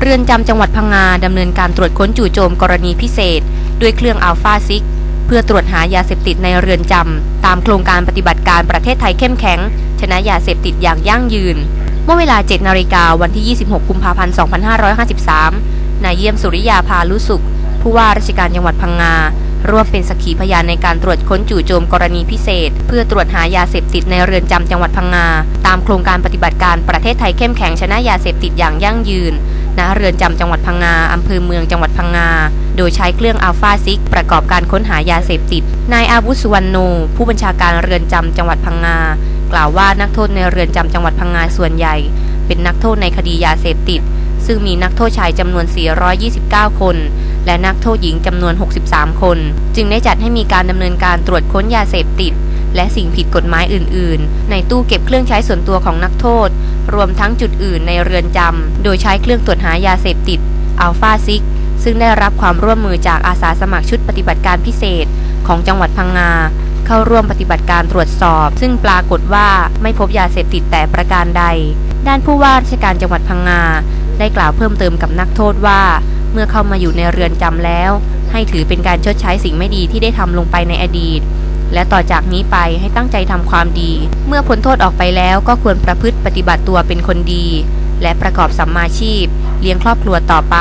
เรือนจำจังหวัดพังงาดำเนินการตรวจค้นจู่โจมกรณีพิเศษ ด้วยเครื่องอัลฟาซิก เพื่อตรวจหายาเสพติดในเรือนจำ ตามโครงการปฏิบัติการประเทศไทยเข้มแข็ง ชนะยาเสพติดอย่างยั่งยืน เมื่อเวลา 7 นาฬิกาวันที่ 26 กุมภาพันธ์ 2553 นายเยี่ยมสุริยาพาลุสุข ผู้ว่าราชการจังหวัดพังงา ร่วมเป็นสักขีพยานในการตรวจค้นจู่โจมกรณีพิเศษ เพื่อตรวจหายาเสพติดในเรือนจำจังหวัดพังงา ตามโครงการปฏิบัติการประเทศไทยเข้มแข็งชนะยาเสพติดอย่างยั่งยืน ณเรือนจำจังหวัดพังงาอำเภอเมืองจังหวัดพังงา โดยใช้เครื่องอัลฟาซิกประกอบการค้นหายาเสพติด นายอาวุธสุวรรณโน ผู้บัญชาการเรือนจำจังหวัดพังงา กล่าวว่านักโทษในเรือนจำจังหวัดพังงาส่วนใหญ่ เป็นนักโทษในคดียาเสพติด ซึ่งมีนักโทษชายจำนวน 429 คน และนักโทษหญิงจำนวน 63 คน จึงได้จัดให้มีการดำเนินการตรวจค้นยาเสพติด และสิ่งผิดกฎหมายอื่น ๆ ในตู้เก็บเครื่องใช้ส่วนตัวของนักโทษ รวมทั้งจุดอื่นในเรือนจำ โดยใช้เครื่องตรวจหายาเสพติดอัลฟาซิกซึ่งได้รับความร่วมมือจากอาสาสมัครชุดปฏิบัติการพิเศษของจังหวัดพังงา เข้าร่วมปฏิบัติการตรวจสอบ ซึ่งปรากฏว่าไม่พบยาเสพติดแต่ประการใด ด้านผู้ว่าราชการจังหวัดพังงา ได้กล่าวเพิ่มเติมกับนักโทษว่า เมื่อเข้ามาอยู่ในเรือนจำแล้ว ให้ถือเป็นการชดใช้สิ่งไม่ดีที่ได้ทำลงไปในอดีต และต่อจากนี้ไปให้ตั้งใจทำความดี เมื่อพ้นโทษออกไปแล้วก็ควรประพฤติปฏิบัติตัวเป็นคนดี และประกอบสัมมาชีพ เลี้ยงครอบครัวต่อไป